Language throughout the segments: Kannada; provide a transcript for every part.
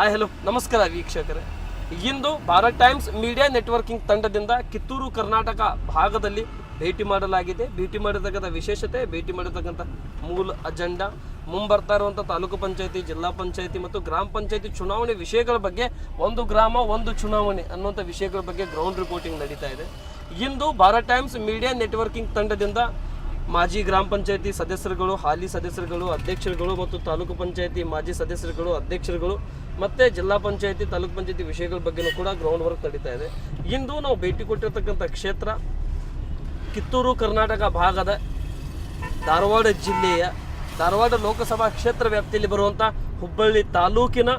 ಹಾಯ್ ಹಲೋ ನಮಸ್ಕಾರ ವೀಕ್ಷಕರೇ. ಇಂದು ಭಾರತ್ ಟೈಮ್ಸ್ ಮೀಡಿಯಾ ನೆಟ್ವರ್ಕಿಂಗ್ ತಂಡದಿಂದ ಕಿತ್ತೂರು, ಕರ್ನಾಟಕ ಭಾಗದಲ್ಲಿ ಭೇಟಿ ಮಾಡಲಾಗಿದೆ. ಭೇಟಿ ಮಾಡಿರ್ತಕ್ಕಂಥ ವಿಶೇಷತೆ, ಭೇಟಿ ಮಾಡಿರ್ತಕ್ಕಂಥ ಮೂಲ ಅಜೆಂಡಾ, ಮುಂಬರ್ತಾ ಇರುವಂಥ ತಾಲೂಕು ಪಂಚಾಯತಿ, ಜಿಲ್ಲಾ ಪಂಚಾಯತಿ ಮತ್ತು ಗ್ರಾಮ ಪಂಚಾಯತಿ ಚುನಾವಣೆ ವಿಷಯಗಳ ಬಗ್ಗೆ ಒಂದು ಗ್ರಾಮ, ಒಂದು ಚುನಾವಣೆ ಅನ್ನುವಂಥ ವಿಷಯಗಳ ಬಗ್ಗೆ ಗ್ರೌಂಡ್ ರಿಪೋರ್ಟಿಂಗ್ ನಡೀತಾ ಇದೆ. ಇಂದು ಭಾರತ್ ಟೈಮ್ಸ್ ಮೀಡಿಯಾ ನೆಟ್ವರ್ಕಿಂಗ್ ತಂಡದಿಂದ ಮಾಜಿ ಗ್ರಾಮ ಪಂಚಾಯತಿ ಸದಸ್ಯರುಗಳು, ಹಾಲಿ ಸದಸ್ಯರುಗಳು, ಅಧ್ಯಕ್ಷರುಗಳು ಮತ್ತು ತಾಲೂಕು ಪಂಚಾಯತಿ ಮಾಜಿ ಸದಸ್ಯರುಗಳು, ಅಧ್ಯಕ್ಷರುಗಳು ಮತ್ತು ಜಿಲ್ಲಾ ಪಂಚಾಯತಿ, ತಾಲೂಕು ಪಂಚಾಯತಿ ವಿಷಯಗಳ ಬಗ್ಗೆನೂ ಕೂಡ ಗ್ರೌಂಡ್ ವರ್ಕ್ ನಡೀತಾ ಇದೆ. ಇಂದು ನಾವು ಭೇಟಿ ಕೊಟ್ಟಿರ್ತಕ್ಕಂಥ ಕ್ಷೇತ್ರ ಕಿತ್ತೂರು, ಕರ್ನಾಟಕ ಭಾಗದ ಧಾರವಾಡ ಜಿಲ್ಲೆಯ ಧಾರವಾಡ ಲೋಕಸಭಾ ಕ್ಷೇತ್ರ ವ್ಯಾಪ್ತಿಯಲ್ಲಿ ಬರುವಂಥ ಹುಬ್ಬಳ್ಳಿ ತಾಲೂಕಿನ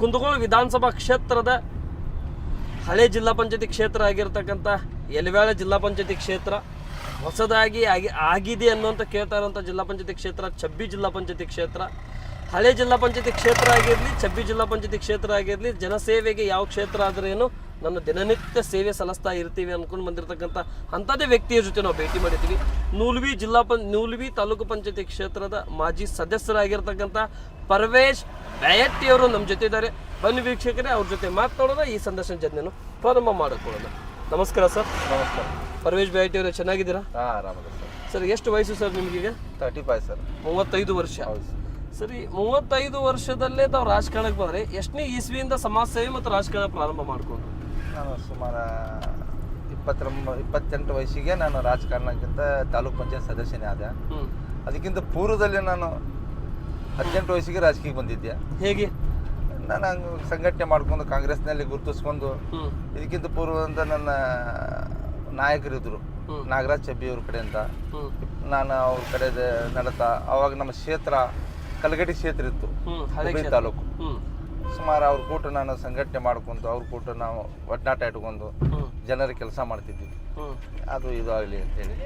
ಕುಂದಗೋಳ ವಿಧಾನಸಭಾ ಕ್ಷೇತ್ರದ ಹಳೆ ಜಿಲ್ಲಾ ಪಂಚಾಯತಿ ಕ್ಷೇತ್ರ ಆಗಿರ್ತಕ್ಕಂಥ ಯಲವ್ಯಾಳ ಜಿಲ್ಲಾ ಪಂಚಾಯತಿ ಕ್ಷೇತ್ರ. ಹೊಸದಾಗಿ ಆಗಿ ಆಗಿದೆ ಅನ್ನುವಂಥ ಕೇಳ್ತಾ ಇರುವಂಥ ಜಿಲ್ಲಾ ಪಂಚಾಯತಿ ಕ್ಷೇತ್ರ, ಚಬ್ಬಿ ಜಿಲ್ಲಾ ಪಂಚಾಯತಿ ಕ್ಷೇತ್ರ. ಹಳೆ ಜಿಲ್ಲಾ ಪಂಚಾಯತಿ ಕ್ಷೇತ್ರ ಆಗಿರಲಿ, ಚಬ್ಬಿ ಜಿಲ್ಲಾ ಪಂಚಾಯತಿ ಕ್ಷೇತ್ರ ಆಗಿರಲಿ, ಜನಸೇವೆಗೆ ಯಾವ ಕ್ಷೇತ್ರ ಆದ್ರೇನು ನನ್ನ ದಿನನಿತ್ಯ ಸೇವೆ ಸಲ್ಲಿಸ್ತಾ ಇರ್ತೀವಿ ಅಂದ್ಕೊಂಡು ಬಂದಿರತಕ್ಕಂಥ ಅಂಥದ್ದೇ ವ್ಯಕ್ತಿಯ ಜೊತೆ ನಾವು ಭೇಟಿ ಮಾಡಿದ್ದೀವಿ. ನೂಲ್ವಿ ಜಿಲ್ಲಾ ಪಂ, ನೂಲ್ವಿ ತಾಲೂಕು ಪಂಚಾಯತಿ ಕ್ಷೇತ್ರದ ಮಾಜಿ ಸದಸ್ಯರಾಗಿರ್ತಕ್ಕಂಥ ಪರ್ವೇಶ್ ಬ್ಯಾಯಟ್ಟಿಯವರು ನಮ್ಮ ಜೊತೆ ಇದ್ದಾರೆ. ಬನ್ನಿ ವೀಕ್ಷಕರೇ, ಅವ್ರ ಜೊತೆ ಮಾತನಾಡೋಣ ಈ ಸಂದರ್ಶನ ಜೊತೆನು ಪ್ರಾರಂಭ ಮಾಡಿಕೊಳ್ಳೋಣ. ನಮಸ್ಕಾರ ಸರ್. ನಮಸ್ಕಾರ. ಪರ್ವೇಶ್ ಭಾಯಿ ಅವರೇ ಚೆನ್ನಾಗಿದ್ದೀರಾ? ಹಾಂ ಆರಾಮದ ಸರ್. ಸರ್ ಎಷ್ಟು ವಯಸ್ಸು ಸರ್ ನಿಮಗೀಗ ತರ್ಟಿ ಫೈವ್ ಸರ್. ಮೂವತ್ತೈದು ವರ್ಷ. ಹೌದು ಸರ್. ಸರಿ ಮೂವತ್ತೈದು ವರ್ಷದಲ್ಲೇ ತಾವು ರಾಜಕಾರಣಕ್ಕೆ ಬಂದ್ರೆ ಎಷ್ಟನೇ ಇಸ್ವಿಯಿಂದ ಸಮಾಜ ಸೇವೆ ಮತ್ತು ರಾಜಕಾರಣ ಪ್ರಾರಂಭ ಮಾಡ್ಕೊಂಡು ನಾನು ಸುಮಾರು ಇಪ್ಪತ್ತೊಂಬ ಇಪ್ಪತ್ತೆಂಟು ವಯಸ್ಸಿಗೆ ನಾನು ರಾಜಕಾರಣಕ್ಕಿಂತ ತಾಲೂಕ್ ಪಂಚಾಯತ್ ಸದಸ್ಯನೇ ಆದೆ. ಅದಕ್ಕಿಂತ ಪೂರ್ವದಲ್ಲಿ ನಾನು ಹದಿನೆಂಟು ವಯಸ್ಸಿಗೆ ರಾಜಕೀಯಕ್ಕೆ ಬಂದಿದ್ದೆ. ಹೇಗೆ? ನಾನು ಹಂಗೆ ಸಂಘಟನೆ ಮಾಡ್ಕೊಂಡು ಕಾಂಗ್ರೆಸ್ನಲ್ಲಿ ಗುರುತಿಸ್ಕೊಂಡು ಇದಕ್ಕಿಂತ ಪೂರ್ವದಿಂದ ನನ್ನ ನಾಯಕರಿದ್ದರು ಹ್ಮ್. ನಾಗರಾಜ್ ಚಬ್ಬಿ ಅವ್ರ ಕಡೆಯಿಂದ ಹ್ಮ್. ನಾನು ಅವ್ರ ಕಡೆ ನಡತಾ. ಅವಾಗ ನಮ್ಮ ಕ್ಷೇತ್ರ ಕಲಗಡಿ ಕ್ಷೇತ್ರ ಇತ್ತು. ಹಳೆ ತಾಲೂಕು. ಸುಮಾರು ಅವ್ರ ಕೂಟ ನಾನು ಸಂಘಟನೆ ಮಾಡ್ಕೊಂಡು ಅವ್ರ ಕೂಟ ನಾವು ಒಡನಾಟ ಇಟ್ಕೊಂಡು ಜನರ ಕೆಲಸ ಮಾಡ್ತಿದ್ವಿ. ಅದು ಇದು ಆಗಲಿ ಅಂತೇಳಿ.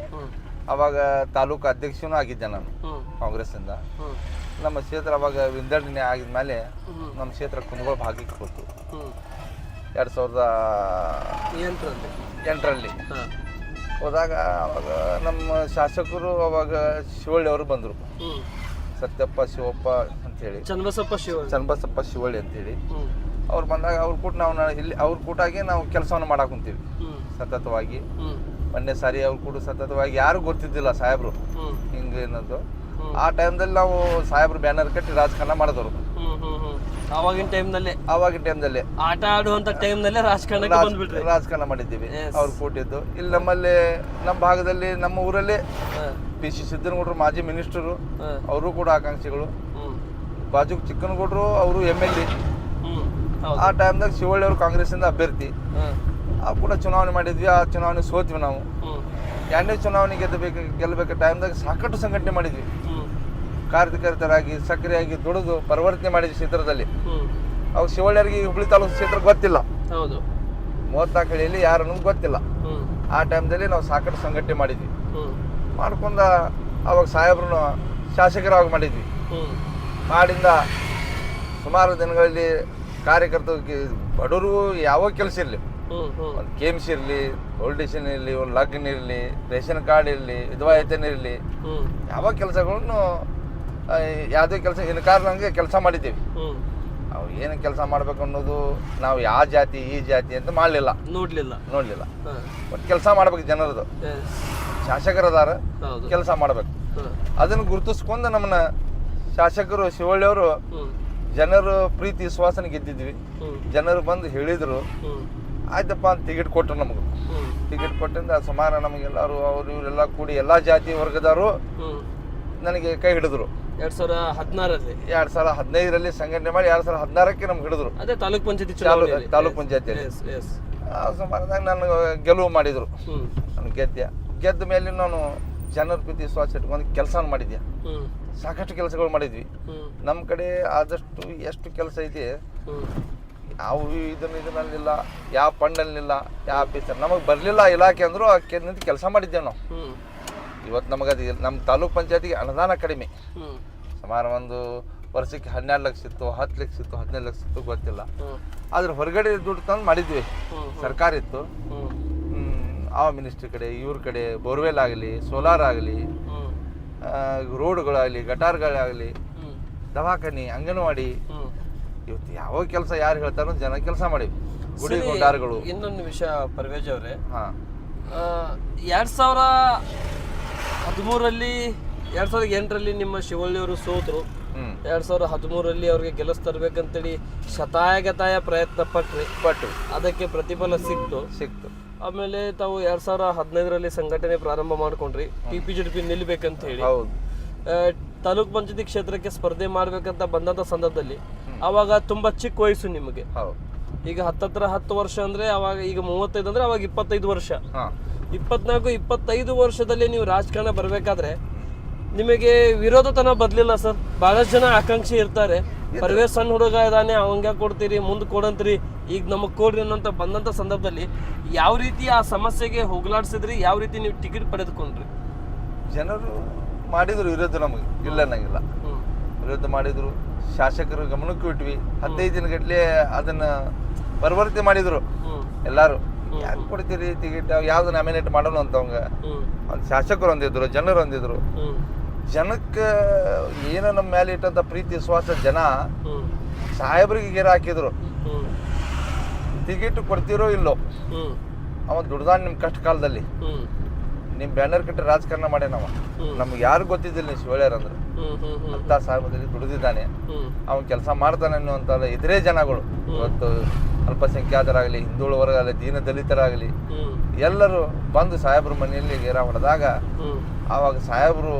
ಅವಾಗ ತಾಲೂಕು ಅಧ್ಯಕ್ಷನೂ ಆಗಿದ್ದೆ ನಾನು. ಕಾಂಗ್ರೆಸ್ಸಿಂದ. ನಮ್ಮ ಕ್ಷೇತ್ರ ಅವಾಗ ವಿಂಗಡಣೆ ಆಗಿದ್ಮೇಲೆ ನಮ್ಮ ಕ್ಷೇತ್ರ ಕುಂದಗೋಳ ಭಾಗಕ್ಕೆ ಕೊಟ್ಟು ಎರಡು ಸಾವಿರದ ಎಂಟರಲ್ಲಿ. ಹೋದಾಗ ಅವಾಗ ನಮ್ಮ ಶಾಸಕರು ಅವಾಗ ಶಿವಳ್ಳಿ ಅವರು ಬಂದರು. ಸತ್ಯಪ್ಪ ಶಿವಪ್ಪ ಅಂತೇಳಿ. ಚನ್ನಬಸಪ್ಪ ಶಿವ ಚನ್ನಬಸಪ್ಪ ಶಿವಳ್ಳಿ ಅಂತೇಳಿ. ಅವ್ರು ಬಂದಾಗ ಅವ್ರ ಕೂಟ ನಾವು ಇಲ್ಲಿ ಅವ್ರ ಕೂಟಾಗಿ ನಾವು ಕೆಲಸವನ್ನು ಮಾಡಾಕ್ ಕುಂತೀವಿ. ಸತತವಾಗಿ. ಮೊನ್ನೆ ಸಾರಿ ಅವ್ರು ಕೂಡ ಸತತವಾಗಿ ಯಾರು ಗೊತ್ತಿದ್ದಿಲ್ಲ ಸಾಹೇಬ್ರು. ಹಿಂಗೆ ಏನದು. ಆ ಟೈಮ್ದಲ್ಲಿ ನಾವು ಸಾಹೇಬ್ರು ಬ್ಯಾನರ್ ಕಟ್ಟಿ ರಾಜಕಾರಣ ಮಾಡಿದವರು. ಹ್ಮ್ ಟೈಮ್ನಲ್ಲಿ ಅವಾಗಿನ ಟೈಮ್ನಲ್ಲೇ ಆಟ ಆಡುವಂತ ಟೈಮ್ನಲ್ಲೇ ರಾಜಕಾರಣಕ್ಕೆ ಬಂದ್ಬಿಟ್ರಿ. ರಾಜಕಾರಣ ಮಾಡಿದ್ದೀವಿ. ಅವ್ರು ಕೂಟಿದ್ದು. ಇಲ್ಲಿ ನಮ್ಮಲ್ಲಿ ನಮ್ಮ ಭಾಗದಲ್ಲಿ ನಮ್ಮ ಊರಲ್ಲಿ ಪಿ. ಸಿ. ಸಿದ್ದನಗೌಡರು ಮಾಜಿ ಮಿನಿಸ್ಟರು ಅವರು ಕೂಡ ಆಕಾಂಕ್ಷಿಗಳು. ಬಾಜು ಬಾಜುಕ್ ಚಿಕ್ಕನಗೌಡರು ಅವರು ಎಂ ಎಲ್ ಎ. ಆ ಟೈಮ್ದಾಗ ಶಿವಳ್ಳಿ ಅವರು ಕಾಂಗ್ರೆಸ್ಸಿಂದ ಅಭ್ಯರ್ಥಿ. ಆ ಕೂಡ ಚುನಾವಣೆ ಮಾಡಿದ್ವಿ. ಆ ಚುನಾವಣೆ ಸೋತ್ವಿ ನಾವು. ಎರಡನೇ ಚುನಾವಣೆ ಗೆದ್ದಬೇಕು ಗೆಲ್ಲಬೇಕು ಟೈಮ್ದಾಗ ಸಾಕಷ್ಟು ಸಂಘಟನೆ ಮಾಡಿದ್ವಿ. ಕಾರ್ಯಕರ್ತರಾಗಿ ಸಕ್ರಿಯಾಗಿ ದುಡಿದು ಪರಿವರ್ತನೆ ಮಾಡಿದ ಕ್ಷೇತ್ರದಲ್ಲಿ. ಅವು ಶಿವಳ್ಯರಿಗೆ ಶಿವಳ್ಳಿಯರಿಗೆ ಹುಬ್ಳಿ ತಾಲೂಕು ಕ್ಷೇತ್ರ ಗೊತ್ತಿಲ್ಲ. ಹೌದು. ಮೂವತ್ನಾಲ್ಕು ಹಳ್ಳಿಯಲ್ಲಿ ಯಾರು ನಮ್ಗೆ ಗೊತ್ತಿಲ್ಲ ಆ ಟೈಮ್ದಲ್ಲಿ ನಾವು ಸಾಕಷ್ಟು ಸಂಘಟನೆ ಮಾಡಿದ್ವಿ. ಮಾಡ್ಕೊಂಡ ಅವಾಗ ಸಾಹೇಬ್ರನ್ನು ಶಾಸಕರಾಗಿ ಮಾಡಿದ್ವಿ. ಮಾಡಿಂದ ಸುಮಾರು ದಿನಗಳಲ್ಲಿ ಕಾರ್ಯಕರ್ತರಿಗೆ ಬಡವರು ಯಾವ ಕೆಲಸ ಇರಲಿ. ಒಂದು ಕೆ ಎಂ ಸಿ ಇರಲಿ ಓಲ್ಡೇಷನ್ ಇರಲಿ ಒಂದು ಲಗ್ನ ಇರಲಿ ರೇಷನ್ ಕಾರ್ಡ್ ಇರಲಿ ವಿಧವಾಯತನ ಇರಲಿ. ಯಾವ ಕೆಲಸಗಳನ್ನು ಯಾವುದೇ ಕೆಲಸ ಇನ್ನು ಕಾರಣಂಗೆ ಕೆಲಸ ಮಾಡಿದ್ದೀವಿ. ಅವು ಏನು ಕೆಲಸ ಮಾಡಬೇಕು ಅನ್ನೋದು ನಾವು ಯಾವ ಜಾತಿ ಈ ಜಾತಿ ಅಂತ ಮಾಡಲಿಲ್ಲ. ನೋಡಲಿಲ್ಲ. ನೋಡಲಿಲ್ಲ. ಬಟ್ ಕೆಲಸ ಮಾಡ್ಬೇಕು ಜನರದು. ಶಾಸಕರದಾರ ಕೆಲಸ ಮಾಡಬೇಕು. ಅದನ್ನು ಗುರುತಿಸ್ಕೊಂಡು ನಮ್ಮನ್ನ ಶಾಸಕರು ಶಿವಳ್ಳಿಯವರು ಜನರು ಪ್ರೀತಿ ವಿಶ್ವಾಸನೆ ಗೆದ್ದಿದ್ವಿ. ಜನರು ಬಂದು ಹೇಳಿದರು ಆಯ್ತಪ್ಪ ಅಂತ ಟಿಕೆಟ್ ಕೊಟ್ಟರು ನಮಗೆ. ಟಿಕೆಟ್ ಕೊಟ್ಟಿಂದ ಸುಮಾರು ನಮಗೆಲ್ಲರೂ ಅವರು ಇವರೆಲ್ಲ ಕೂಡಿ ಎಲ್ಲ ಜಾತಿ ವರ್ಗದವರು ನನಗೆ ಕೈ ಹಿಡಿದ್ರು. ಎರಡ್ ಸಾವಿರ ಹದಿನಾರಲ್ಲಿ ಎರಡ್ ಸಾವಿರ ಹದಿನೈದರಲ್ಲಿ ಸಂಘಟನೆ ಮಾಡಿ ಎರಡ್ ಸಾವಿರ ಹದಿನಾರಕ್ಕೆ ನಮ್ಗೆ ಹಿಡಿದ್ರು. ಅದೇ ತಾಲೂಕ್ ಪಂಚಾಯತಿ ತಾಲೂಕು ಚುನಾವಣೆ ತಾಲೂಕು ಪಂಚಾಯತಿಯಲ್ಲಿ. ಎಸ್ ಎಸ್ ಆ ಸುಮಾರದಾಗ ನಾನು ಗೆಲುವು ಮಾಡಿದ್ರು. ಹ್ಮ್. ನಾನು ಗೆದ್ದೆ. ಗೆದ್ದ ಮೇಲೆ ನಾನು ಜನರ ಪ್ರೀತಿ ವಿಶ್ವಾಸ ಇಟ್ಕೊಂಡು ಕೆಲಸ ಮಾಡಿದ್ದೆ. ಹ್ಮ್. ಸಾಕಷ್ಟು ಕೆಲಸಗಳು ಮಾಡಿದ್ವಿ. ಹ್ಮ್. ನಮ್ಮ ಕಡೆ ಆದಷ್ಟು ಎಷ್ಟು ಕೆಲಸ ಐತಿ ಹ್ಮ್. ಯಾವ ಇದನ್ನ ಇದನ್ನಲ್ಲಿಲ್ಲ ಯಾವ ಫಂಡಲ್ಲಿಲ್ಲ ಯಾವ ಆಫೀಸರ್ ನಮಗೆ ಬರಲಿಲ್ಲ ಇಲಾಖೆ ಅಂದರೂ ಆ ನಿಂತು ಕೆಲಸ ಮಾಡಿದ್ದೇವೆ ನಾವು. ಹ್ಮ್. ಇವತ್ತು ನಮಗೆ ಅದು ನಮ್ಮ ತಾಲೂಕ್ ಪಂಚಾಯತಿಗೆ ಅನುದಾನ ಕಡಿಮೆ. ಸುಮಾರು ಒಂದು ವರ್ಷಕ್ಕೆ ಹನ್ನೆರಡು ಲಕ್ಷ ಇತ್ತು ಹತ್ತು ಲಕ್ಷ ಇತ್ತು ಹದಿನೈದು ಲಕ್ಷ ಇತ್ತು ಗೊತ್ತಿಲ್ಲ. ಆದ್ರೆ ಹೊರಗಡೆ ದುಡ್ಡು ತಂದು ಮಾಡಿದ್ವಿ. ಸರ್ಕಾರ ಇತ್ತು. ಆ ಮಿನಿಸ್ಟ್ರಿ ಕಡೆ ಇವ್ರ ಕಡೆ ಬೋರ್ವೆಲ್ ಆಗಲಿ ಸೋಲಾರ್ ಆಗಲಿ ರೋಡ್ಗಳಾಗಲಿ ಗಟಾರ್ಗಳಾಗಲಿ ದವಾಖಾನೆ ಅಂಗನವಾಡಿ. ಇವತ್ತು ಯಾವ ಕೆಲಸ ಯಾರು ಹೇಳ್ತಾರೋ ಜನ ಕೆಲಸ ಮಾಡಿವಿ. ಗುಡಿ ಗುಂಡಾರ್ಗಳು. ಇನ್ನೊಂದು ವಿಷಯ ಪರ್ವೇಜ್ ಅವರೇ. ಹಾ. ಎರಡ್ ಸಾವಿರ ಹದಿಮೂರರಲ್ಲಿ ಎರಡ್ ಸಾವಿರದ ಎಂಟರಲ್ಲಿ ನಿಮ್ಮ ಶಿವಳ್ಳಿ ಅವರು ಸೋತರು. ಎರಡ್ ಸಾವಿರದ ಹದಿಮೂರರಲ್ಲಿ ಅವ್ರಿಗೆ ಗೆಲ್ಲಿಸ್ ತರ್ಬೇಕಂತೇಳಿ ಶತಾಯಗತಾಯ ಪ್ರಯತ್ನ ಪಟ್ರಿ. ಪಟ್ಟು ಅದಕ್ಕೆ ಪ್ರತಿಫಲ ಸಿಕ್ತು. ಸಿಕ್ತು. ಆಮೇಲೆ ತಾವು ಎರಡ್ ಸಾವಿರ ಹದಿನೈದರಲ್ಲಿ ಸಂಘಟನೆ ಪ್ರಾರಂಭ ಮಾಡ್ಕೊಂಡ್ರಿ. ಟಿ ಪಿ ಜೆಡ್ ಪಿ ನಿಲ್ಬೇಕಂತ ಹೇಳಿ ತಾಲೂಕ್ ಪಂಚಾಯತಿ ಕ್ಷೇತ್ರಕ್ಕೆ ಸ್ಪರ್ಧೆ ಮಾಡ್ಬೇಕಂತ ಬಂದಂತ ಸಂದರ್ಭದಲ್ಲಿ ಅವಾಗ ತುಂಬಾ ಚಿಕ್ಕ ವಯಸ್ಸು ನಿಮಗೆ. ಈಗ ಹತ್ತತ್ರ ಹತ್ತು ವರ್ಷ ಅಂದ್ರೆ ಅವಾಗ ಈಗ ಮೂವತ್ತೈದು ಅಂದ್ರೆ ಅವಾಗ ಇಪ್ಪತ್ತೈದು ವರ್ಷ. ಇಪ್ಪತ್ನಾಲ್ಕು ಇಪ್ಪತ್ತೈದು ವರ್ಷದಲ್ಲಿ ನೀವು ರಾಜಕಾರಣ ಬರಬೇಕಾದ್ರೆ ನಿಮಗೆ ವಿರೋಧತನ ಬದಲಿಲ್ಲ ಸರ್. ಬಹಳಷ್ಟು ಜನ ಆಕಾಂಕ್ಷಿ ಇರ್ತಾರೆ. ಪರ್ವೇಶ್ ಸಣ್ಣ ಹುಡುಗ ಇದ್ದಾನೆ ಅವಂಗೆ ಕೊಡ್ತೀರಿ ಮುಂದೆ ಕೊಡಂತ್ರಿ. ಈಗ ನಮಗೆ ಕೊಡ್ರಿ ಅನ್ನೋಂತ ಬಂದಂತ ಸಂದರ್ಭದಲ್ಲಿ ಯಾವ ರೀತಿ ಆ ಸಮಸ್ಯೆಗೆ ಹೋಗ್ಲಾಡ್ಸಿದ್ರಿ? ಯಾವ ರೀತಿ ನೀವು ಟಿಕೆಟ್ ಪಡೆದುಕೊಂಡ್ರಿ? ಜನರು ಮಾಡಿದ್ರು ವಿರೋಧ ನಮಗೆ. ಇಲ್ಲ ಅನ್ನಂಗಿಲ್ಲ. ವಿರೋಧ ಮಾಡಿದ್ರು. ಶಾಸಕರು ಗಮನಕ್ಕೆ ಇಟ್ವಿ. ಹದಿನೈದು ದಿನಗಟ್ಲೆ ಅದನ್ನ ಪರಿವರ್ತನೆ ಮಾಡಿದ್ರು. ಎಲ್ಲಾರು. ಯಾಕೆ ಕೊಡ್ತೀರಿ ಟಿಕೆಟ್ ಯಾವ್ದು ನಾಮಿನೇಟ್ ಮಾಡೋಣ ಅಂತ ಅವಂಗ ಹ್ಮ್. ಒಂದು ಶಾಸಕರು ಒಂದಿದ್ರು ಜನರು ಒಂದಿದ್ರು ಜನಕ್ಕೆ ಏನೋ ನಮ್ಮ ಮೇಲೆ ಇಟ್ಟಂತ ಪ್ರೀತಿ ವಿಶ್ವಾಸ ಜನ ಸಾಹೇಬ್ರಿಗೆ ಗೇರ ಹಾಕಿದ್ರು. ಟಿಕೆಟ್ ಕೊಡ್ತೀರೋ ಇಲ್ಲೋ? ಅವ ದುಡ್ದಾನ್ ನಿಮ್ಮ ಕಷ್ಟ ಕಾಲದಲ್ಲಿ ನಿಮ್ಮ ಬ್ಯಾನರ್ ಕಟ್ಟಿ ರಾಜಕಾರಣ ಮಾಡ್ಯಾನವ ಅವ. ನಮ್ಗೆ ಯಾರು ಗೊತ್ತಿದ್ದಿಲ್ಲ ನೀವು ಶಿವಳ್ಯಾರ ಅಂದ್ರೆ. ಅಂತ ಸಾಹೇಬದಲ್ಲಿ ದುಡಿದಿದ್ದಾನೆ. ಅವನ್ ಅವನು ಕೆಲಸ ಮಾಡ್ತಾನೆ ಅನ್ನುವಂಥ ಇದ್ರೆ ಜನಗಳು. ಇವತ್ತು ಅಲ್ಪಸಂಖ್ಯಾತರಾಗಲಿ ಹಿಂದುಳಿದ ವರ್ಗ ದೀನ ದಲಿತರಾಗಲಿ ಎಲ್ಲರೂ ಬಂದು ಸಾಹೇಬ್ರ ಮನೆಯಲ್ಲಿ ಗೇರ ಹೊಡೆದಾಗ ಆವಾಗ ಸಾಹೇಬರು